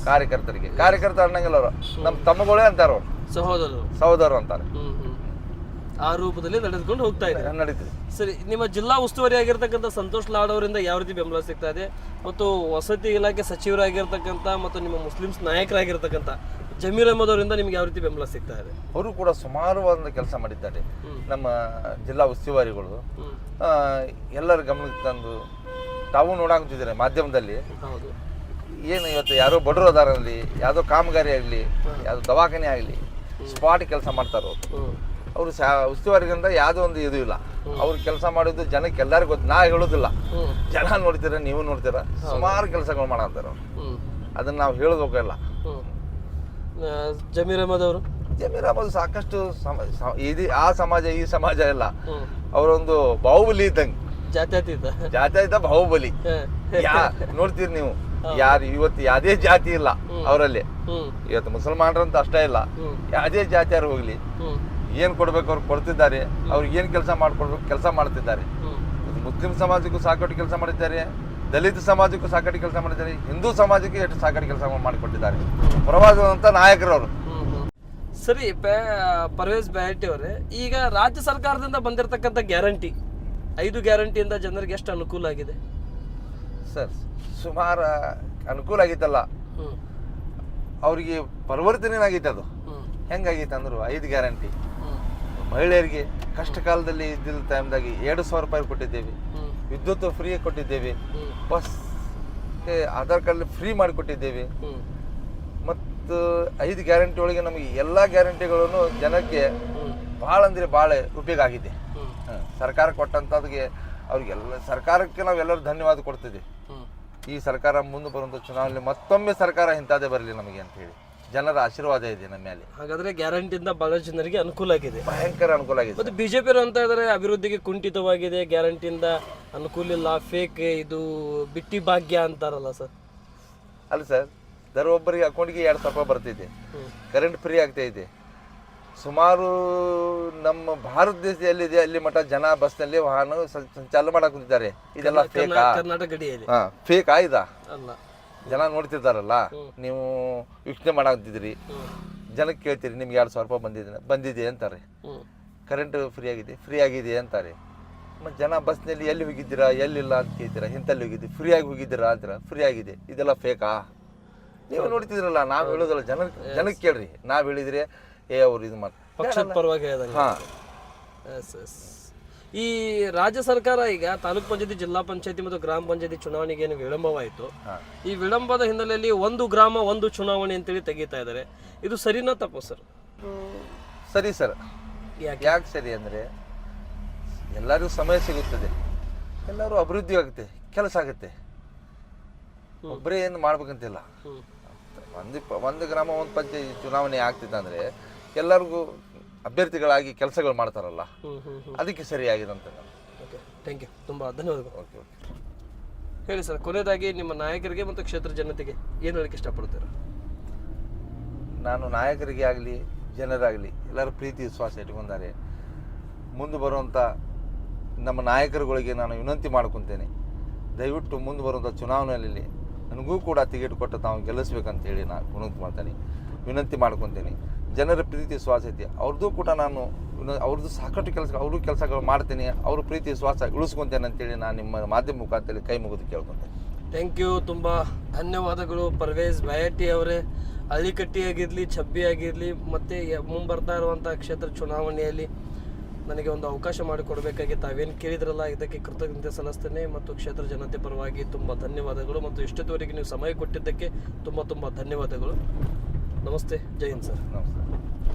ಕಾರ್ಯಕರ್ತರಿಗೆ. ಕಾರ್ಯಕರ್ತ ಅನ್ನಂಗಿಲ್ಲ ಅವರು. ನಮ್ಮ ತಮ್ಮಗಳೇ ಅಂತಾರ ಅವ್ರು. ಸಹೋದರರು. ಸಹೋದರು ಅಂತಾರೆ. ಆ ರೂಪದಲ್ಲಿ ನಡೆದುಕೊಂಡು ಹೋಗ್ತಾ ಇದೆ ನಡೀತದೆ. ಸರಿ ನಿಮ್ಮ ಜಿಲ್ಲಾ ಉಸ್ತುವಾರಿ ಆಗಿರ್ತಕ್ಕಂಥ ಸಂತೋಷ್ ಲಾಡ್ ಅವರಿಂದ ಯಾವ ರೀತಿ ಬೆಂಬಲ ಸಿಗ್ತಾ ಇದೆ? ಮತ್ತು ವಸತಿ ಇಲಾಖೆ ಸಚಿವರಾಗಿರ್ತಕ್ಕಂಥ ಮತ್ತು ನಿಮ್ಮ ಮುಸ್ಲಿಮ್ಸ್ ನಾಯಕರಾಗಿರ್ತಕ್ಕಂಥ ಜಮೀರ್ ಅಹಮದ್ ಅವರಿಂದ ನಿಮ್ಗೆ ಯಾವ ರೀತಿ ಬೆಂಬಲ ಸಿಗ್ತಾ ಇದೆ? ಅವರು ಕೂಡ ಸುಮಾರು ಒಂದು ಕೆಲಸ ಮಾಡಿದ್ದಾರೆ. ನಮ್ಮ ಜಿಲ್ಲಾ ಉಸ್ತುವಾರಿಗಳು. ಎಲ್ಲರ ಗಮನಕ್ಕೆ ತಂದು ತಾವು ನೋಡಾಕ್ತಿದ್ದಾರೆ ಮಾಧ್ಯಮದಲ್ಲಿ. ಹೌದು. ಏನು ಇವತ್ತು ಯಾರೋ ಬಡವರು ಅದಾರಲ್ಲಿ ಯಾವುದೋ ಕಾಮಗಾರಿ ಆಗಲಿ ಯಾವುದೋ ದವಾಖಾನೆ ಆಗಲಿ ಸ್ಪಾಟ್ ಕೆಲಸ ಮಾಡ್ತಾರೆ ಅವ್ರು ಸಾ ಉಸ್ತುವಾರಿಗಳಿಂದ ಯಾವುದೋ ಒಂದು ಇದು ಇಲ್ಲ. ಅವ್ರು ಕೆಲಸ ಮಾಡೋದು ಜನಕ್ಕೆ ಎಲ್ಲರಿಗೂ ಗೊತ್ತು. ನಾ ಹೇಳೋದಿಲ್ಲ. ಜನ ನೋಡ್ತೀರ ನೀವು ನೋಡ್ತೀರ? ಸುಮಾರು ಕೆಲಸಗಳು ಮಾಡಂತಾರೆ ಅವ್ರು. ಅದನ್ನ ನಾವು ಹೇಳಬೇಕಲ್ಲ ಜಮೀರ್ ಅಹಮದ್ ಅವರು? ಜಮೀರ್ ಅಹಮದ್ ಸಾಕಷ್ಟು ಇದು ಆ ಸಮಾಜ ಈ ಸಮಾಜ ಎಲ್ಲ ಹ್ಮ್. ಅವರೊಂದು ಬಾಹುಬಲಿ ಇದ್ದಂಗೆ. ಜಾತ್ಯತೀತ. ಜಾತ್ಯತೀತ ಬಾಹುಬಲಿ. ಯಾ ನೋಡ್ತೀರಿ ನೀವು. ಯಾರು ಇವತ್ತು ಯಾವುದೇ ಜಾತಿ ಇಲ್ಲ ಅವರಲ್ಲಿ. ಇವತ್ತು ಮುಸಲ್ಮಾನರಂತ ಅಷ್ಟೇ ಇಲ್ಲ. ಯಾವುದೇ ಜಾತಿಯಾರು ಹೋಗ್ಲಿ. ಏನ್ ಕೊಡ್ಬೇಕು ಅವ್ರು ಕೊಡ್ತಿದ್ದಾರೆ ಅವ್ರಿಗೆ ಏನು ಕೆಲಸ ಮಾಡ್ಕೊಡ್ಬೇಕು ಕೆಲಸ ಮಾಡ್ತಿದ್ದಾರೆ. ಮುಸ್ಲಿಂ ಸಮಾಜಕ್ಕೂ ಸಾಕಷ್ಟು ಕೆಲಸ ಮಾಡಿದ್ದಾರೆ ದಲಿತ ಸಮಾಜಕ್ಕೂ ಸಾಕಷ್ಟು ಕೆಲಸ ಮಾಡಿದ್ದಾರೆ ಹಿಂದೂ ಸಮಾಜಕ್ಕೆ ಎಷ್ಟು ಸಾಕಷ್ಟು ಕೆಲಸ ಮಾಡಿಕೊಟ್ಟಿದ್ದಾರೆ. ಪ್ರವಾಸದಂತ ನಾಯಕರವರು. ಸರಿ ಪರ್ವೇಜ್ ಬ್ಯಾಟಿ ಅವರೇ ಈಗ ರಾಜ್ಯ ಸರ್ಕಾರದಿಂದ ಬಂದಿರತಕ್ಕಂಥ ಗ್ಯಾರಂಟಿ ಐದು ಗ್ಯಾರಂಟಿಯಿಂದ ಜನರಿಗೆ ಎಷ್ಟು ಅನುಕೂಲ ಆಗಿದೆ? ಸರ್ ಸುಮಾರು ಅನುಕೂಲ ಆಗಿತ್ತಲ್ಲ ಅವರಿಗೆ ಪರಿವರ್ತನೆ ಆಗೈತೆ ಅದು. ಹೆಂಗಾಗಿತ್ತು ಹೆಂಗಾಗೈತೆ ಅಂದ್ರು ಐದು ಗ್ಯಾರಂಟಿ. ಮಹಿಳೆಯರಿಗೆ ಕಷ್ಟ ಕಾಲದಲ್ಲಿ ಇದ್ದಿದ್ದ ಟೈಮ್ದಾಗಿ ಎರಡು ಸಾವಿರ ರೂಪಾಯಿ ಕೊಟ್ಟಿದ್ದೇವೆ. ವಿದ್ಯುತ್ ಫ್ರೀ ಕೊಟ್ಟಿದ್ದೇವೆ. ಬಸ್ ಆಧಾರ್ ಕಾರ್ಡ್ ಫ್ರೀ ಮಾಡಿಕೊಟ್ಟಿದ್ದೇವೆ ಮತ್ತು ಐದು ಗ್ಯಾರಂಟಿ ಒಳಗೆ ನಮಗೆ ಎಲ್ಲ ಗ್ಯಾರಂಟಿಗಳನ್ನು ಜನಕ್ಕೆ ಭಾಳ ಅಂದರೆ ಭಾಳ ಉಪಯೋಗ ಆಗಿದೆ. ಸರ್ಕಾರ ಕೊಟ್ಟಂಥದ್ಗೆ ಅವ್ರಿಗೆಲ್ಲ ಸರ್ಕಾರಕ್ಕೆ ನಾವೆಲ್ಲರೂ ಧನ್ಯವಾದ ಕೊಡ್ತಿದ್ದೀವಿ ಈ ಸರ್ಕಾರ ಮುಂದೆ ಬರುವಂಥ ಚುನಾವಣೆ ಮತ್ತೊಮ್ಮೆ ಸರ್ಕಾರ ಇಂಥದ್ದೇ ಬರಲಿ ನಮಗೆ ಅಂತ ಹೇಳಿ. ಜನರ ಆಶೀರ್ವಾದ ಇದೆ ನಮ್ಮ ಮೇಲೆ. ಹಾಗಾದ್ರೆ ಗ್ಯಾರಂಟಿಯಿಂದ ಬಹಳ ಜನರಿಗೆ ಅನುಕೂಲ ಆಗಿದೆ. ಭಯಂಕರ ಅನುಕೂಲ ಆಗಿದೆ ಮತ್ತೆ ಬಿಜೆಪಿ ಅಂತ ಇದ್ದಾರೆ ಅಭಿವೃದ್ಧಿಗೆ ಕುಂಠಿತವಾಗಿದೆ ಗ್ಯಾರಂಟಿಯಿಂದ ಅನುಕೂಲ ಇಲ್ಲ ಫೇಕ್ ಇದು ಬಿಟ್ಟಿ ಭಾಗ್ಯ ಅಂತಾರಲ್ಲ ಸರ್. ಅಲ್ಲ ಸರ್ ದರ ಒಬ್ಬರಿಗೆ ಅಕೌಂಟ್ಗೆ ಎರಡು ಸಾವಿರ ರೂಪಾಯಿ ಬರ್ತಿದೆ. ಕರೆಂಟ್ ಫ್ರೀ ಆಗ್ತಾ ಇದೆ. ಸುಮಾರು ನಮ್ಮ ಭಾರತ ದೇಶ ಎಲ್ಲಿದೆ ಅಲ್ಲಿ ಮಠ ಜನ ಬಸ್ನಲ್ಲಿ ವಾಹನ ಸಂಚಾಲನೆ ಮಾಡಕ್ ಕುಂತಿದ್ದಾರೆ. ಇದೆಲ್ಲ ಫೇಕ್ ಕರ್ನಾಟಕ ಗಡಿಯಲ್ಲಿ. ಫೇಕ್ ಇದಾ? ಅಲ್ಲ. ಜನ ನೋಡ್ತಿರ್ತಾರಲ್ಲ ನೀವು ವೀಕ್ಷಣೆ ಮಾಡಾಕ್ತಿದ್ರಿ ಜನಕ್ಕೆ ಕೇಳ್ತೀರಿ ನಿಮ್ಗೆ ಎರಡು ಸಾವಿರ ರೂಪಾಯಿ ಬಂದಿದೆ ಬಂದಿದೆ ಅಂತಾರೆ. ಕರೆಂಟ್ ಫ್ರೀ ಆಗಿದೆ ಫ್ರೀ ಆಗಿದೆ ಅಂತಾರೆ. ಮತ್ತು ಜನ ಬಸ್ನಲ್ಲಿ ಎಲ್ಲಿ ಹೋಗಿದ್ದೀರಾ ಎಲ್ಲಿಲ್ಲ ಅಂತ ಕೇಳ್ತೀರಾ ಇಂಥಲ್ಲಿ ಹೋಗಿದ್ದೆ ಫ್ರೀ ಆಗಿ ಹೋಗಿದ್ದೀರಾ ಅಂತೀರಾ ಫ್ರೀ ಆಗಿದೆ ಇದೆಲ್ಲ ಫೇಕಾ ನೀವು ನೋಡ್ತಿದ್ರಲ್ಲ ನಾವು ಹೇಳೋದಲ್ಲ ಜನ ಜನಕ್ಕೆ ಕೇಳ್ರಿ ನಾವು ಹೇಳಿದ್ರೆ ಏ ಅವ್ರು ಇದು ಮಾಡಿ ಪರವಾಗಿ ಎಸ್ ಈ ರಾಜ್ಯ ಸರ್ಕಾರ ಈಗ ತಾಲೂಕ್ ಪಂಚಾಯತಿ ಜಿಲ್ಲಾ ಪಂಚಾಯತಿ ಮತ್ತು ಗ್ರಾಮ ಪಂಚಾಯತಿ ಚುನಾವಣೆಗೆ ಏನು ವಿಳಂಬವಾಯಿತು. ಈ ವಿಳಂಬದ ಹಿನ್ನೆಲೆಯಲ್ಲಿ ಒಂದು ಗ್ರಾಮ ಒಂದು ಚುನಾವಣೆ ಅಂತೇಳಿ ತೆಗೀತಾ ಇದ್ದಾರೆ. ಇದು ಸರಿನಾ ತಪ್ಪು ಸರ್? ಸರಿ ಸರ್. ಯಾಕೆ? ಯಾಕೆ ಸರಿ ಅಂದರೆ ಎಲ್ಲರಿಗೂ ಸಮಯ ಸಿಗುತ್ತದೆ. ಎಲ್ಲರೂ ಅಭಿವೃದ್ಧಿ ಆಗುತ್ತೆ ಕೆಲಸ ಆಗುತ್ತೆ. ಒಬ್ಬರೇ ಏನು ಮಾಡ್ಬೇಕಂತಿಲ್ಲ. ಒಂದು ಒಂದು ಗ್ರಾಮ ಒಂದು ಪಂಚಾಯತಿ ಚುನಾವಣೆ ಆಗ್ತಿದೆ ಅಂದರೆ ಎಲ್ಲರಿಗೂ ಅಭ್ಯರ್ಥಿಗಳಾಗಿ ಕೆಲಸಗಳು ಮಾಡ್ತಾರಲ್ಲ ಅದಕ್ಕೆ ಸರಿಯಾಗಿದೆ ಅಂತ ಓಕೆ ಥ್ಯಾಂಕ್ ಯು ತುಂಬ ಧನ್ಯವಾದಗಳು. ಓಕೆ ಓಕೆ ಹೇಳಿ ಸರ್ ಕೊನೆಯದಾಗಿ ನಿಮ್ಮ ನಾಯಕರಿಗೆ ಮತ್ತು ಕ್ಷೇತ್ರ ಜನತೆಗೆ ಏನು ಹೇಳಕ್ಕೆ ಇಷ್ಟಪಡ್ತೀರ ನಾನು ನಾಯಕರಿಗೆ ಆಗಲಿ ಜನರಾಗಲಿ ಎಲ್ಲರೂ ಪ್ರೀತಿ ವಿಶ್ವಾಸ ಇಟ್ಕೊಂಡಾರೆ. ಮುಂದೆ ಬರುವಂಥ ನಮ್ಮ ನಾಯಕರುಗಳಿಗೆ ನಾನು ವಿನಂತಿ ಮಾಡ್ಕೊತೇನೆ. ದಯವಿಟ್ಟು ಮುಂದೆ ಬರುವಂಥ ಚುನಾವಣೆಯಲ್ಲಿ ನನಗೂ ಕೂಡ ಟಿಕೆಟ್ ಕೊಟ್ಟು ತಾವು ಗೆಲ್ಲಿಸ್ಬೇಕಂತೇಳಿ ನಾನು ವಿನಂತಿ ಮಾಡ್ತೇನೆ. ವಿನಂತಿ ಮಾಡ್ಕೊತೀನಿ. ಜನರ ಪ್ರೀತಿ ವಿಶ್ವಾಸ ಐತಿ. ಅವ್ರದ್ದು ಕೂಡ ನಾನು ಅವ್ರದ್ದು ಸಾಕಷ್ಟು ಕೆಲಸ ಅವರು ಕೆಲಸಗಳು ಮಾಡ್ತೀನಿ, ಅವ್ರ ಪ್ರೀತಿ ವಿಶ್ವಾಸ ಉಳಿಸ್ಕೊಂತೇನೆ ಅಂತೇಳಿ ನಾನು ನಿಮ್ಮ ಮಾಧ್ಯಮ ಮುಖಾಂತರ ಕೈ ಮುಗಿದು ಕೇಳ್ಕೊತೇನೆ ಥ್ಯಾಂಕ್ ಯು ತುಂಬ ಧನ್ಯವಾದಗಳು ಪರ್ವೇಜ್ ಬಯಟಿ ಅವರೇ. ಅಳಿಕಟ್ಟಿಯಾಗಿರಲಿ ಆಗಿರಲಿ ಮತ್ತು ಮುಂಬರ್ತಾ ಇರುವಂಥ ಕ್ಷೇತ್ರ ಚುನಾವಣೆಯಲ್ಲಿ ನನಗೆ ಒಂದು ಅವಕಾಶ ಮಾಡಿಕೊಡಬೇಕಾಗಿ ತಾವೇನು ಕೇಳಿದ್ರಲ್ಲ, ಇದಕ್ಕೆ ಕೃತಜ್ಞತೆ ಸಲ್ಲಿಸ್ತೇನೆ ಮತ್ತು ಕ್ಷೇತ್ರ ಜನತೆ ಪರವಾಗಿ ತುಂಬ ಧನ್ಯವಾದಗಳು ಮತ್ತು ಇಷ್ಟದವರೆಗೆ ನೀವು ಸಮಯ ಕೊಟ್ಟಿದ್ದಕ್ಕೆ ತುಂಬ ತುಂಬ ಧನ್ಯವಾದಗಳು. ನಮಸ್ತೆ ಜೈ ಹಿಂದ್ ಸರ್ ನಮಸ್ಕಾರ